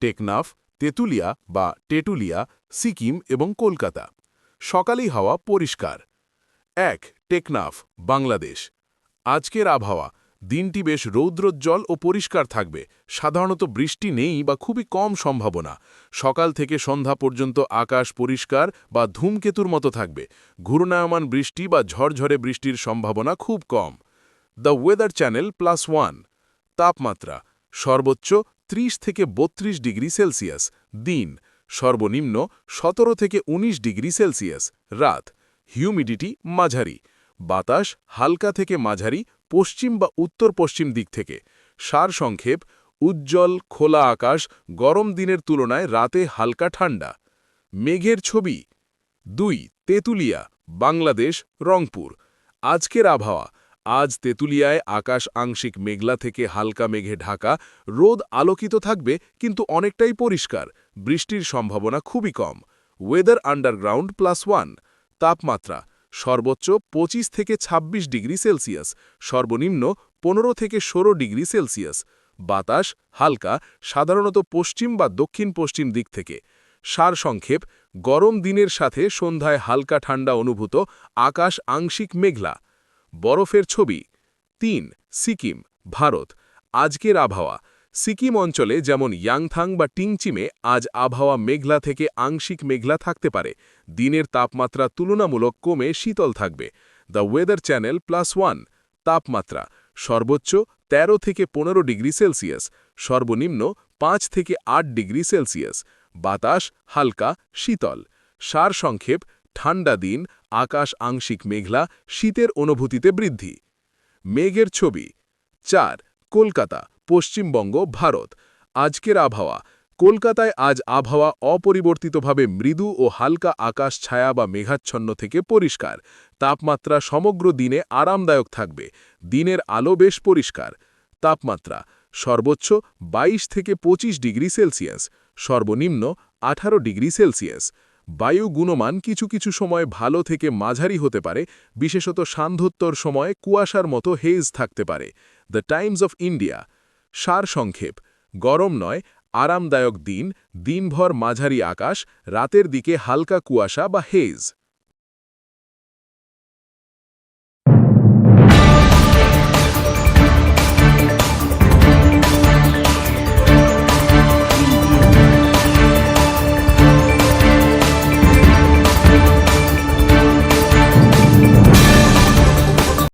টেকনাফ, তেঁতুলিয়া বা টেটুলিয়া, সিকিম এবং কলকাতা। সকালেই হাওয়া পরিষ্কার। এক, টেকনাফ, বাংলাদেশ। আজকের আবহাওয়া, দিনটি বেশ রৌদ্রোজ্জ্বল ও পরিষ্কার থাকবে। সাধারণত বৃষ্টি নেই বা খুবই কম সম্ভাবনা। সকাল থেকে সন্ধ্যা পর্যন্ত আকাশ পরিষ্কার বা ধূমকেতুর মতো থাকবে। ঘূর্ণায়মান বৃষ্টি বা ঝড়ঝড়ে বৃষ্টির সম্ভাবনা খুব কম। The Weather Channel plus one. তাপমাত্রা, সর্বোচ্চ 30 থেকে 32 ডিগ্রি সেলসিয়াস। দিন, সর্বনিম্ন 17 থেকে 19 ডিগ্রি সেলসিয়াস। রাত, হিউমিডিটি মাঝারি। বাতাস হালকা থেকে মাঝারি পশ্চিম বা উত্তর পশ্চিম দিক থেকে। সারসংক্ষেপ উজ্জ্বল খোলা আকাশ, গরম দিনের তুলনায় রাতে হালকা ঠান্ডা। মেঘের ছবি। দুই, তেঁতুলিয়া, বাংলাদেশ, রংপুর। আজকের আবহাওয়া। আজ তেঁতুলিয়ায় আকাশ আংশিক মেঘলা থেকে হালকা মেঘে ঢাকা, রোদ আলোকিত থাকবে কিন্তু অনেকটাই পরিষ্কার, বৃষ্টির সম্ভাবনা খুবই কম। ওয়েদার আন্ডারগ্রাউন্ড প্লাস ওয়ান তাপমাত্রা সর্বোচ্চ ২৫ থেকে ২৬ ডিগ্রি সেলসিয়াস, সর্বনিম্ন ১৫ থেকে ১৬ ডিগ্রি সেলসিয়াস। বাতাস হালকা, সাধারণত পশ্চিম বা দক্ষিণ পশ্চিম দিক থেকে। সারসংক্ষেপ গরম দিনের সাথে সন্ধ্যায় হালকা ঠান্ডা অনুভূত, আকাশ আংশিক মেঘলা। বরফের ছবি। তিন, সিকিম, ভারত। আজকের আবহাওয়া। সিকিম অঞ্চলে যেমন ইয়াংথাং বা টিংচিমে আজ আবহাওয়া মেঘলা থেকে আংশিক মেঘলা থাকতে পারে। দিনের তাপমাত্রা তুলনামূলক কমে শীতল থাকবে। The Weather Channel plus one, তাপমাত্রা। সর্বোচ্চ ১৩ থেকে ১৫ ডিগ্রি সেলসিয়াস। সর্বনিম্ন পাঁচ থেকে আট ডিগ্রি সেলসিয়াস। বাতাস হালকা, শীতল। সারসংক্ষেপ ঠান্ডা দিন, আকাশ আংশিক মেঘলা, শীতের অনুভূতিতে বৃদ্ধি। মেঘের ছবি। চার, কলকাতা, পশ্চিমবঙ্গ, ভারত। আজকের আবহাওয়া। কলকাতায় আজ আবহাওয়া অপরিবর্তিতভাবে মৃদু ও হালকা আকাশ ছায়া বা মেঘাচ্ছন্ন থেকে পরিষ্কার। তাপমাত্রা সমগ্র দিনে আরামদায়ক থাকবে। দিনের আলো বেশ পরিষ্কার। তাপমাত্রা। সর্বোচ্চ ২২ থেকে ২৫ ডিগ্রি সেলসিয়াস। সর্বনিম্ন ১৮ ডিগ্রি সেলসিয়াস। বায়ু গুণমান কিছু কিছু সময় ভালো থেকে মাঝারি হতে পারে, বিশেষত সান্ধ্যোত্তর সময়ে কুয়াশার মতো হেজ থাকতে পারে। দ্য টাইমস অফ ইন্ডিয়া, সার সংক্ষেপ, গরম নয়, আরামদায়ক দিন, দিনভর মাঝারি আকাশ, রাতের দিকে হালকা কুয়াশা বা হেজ।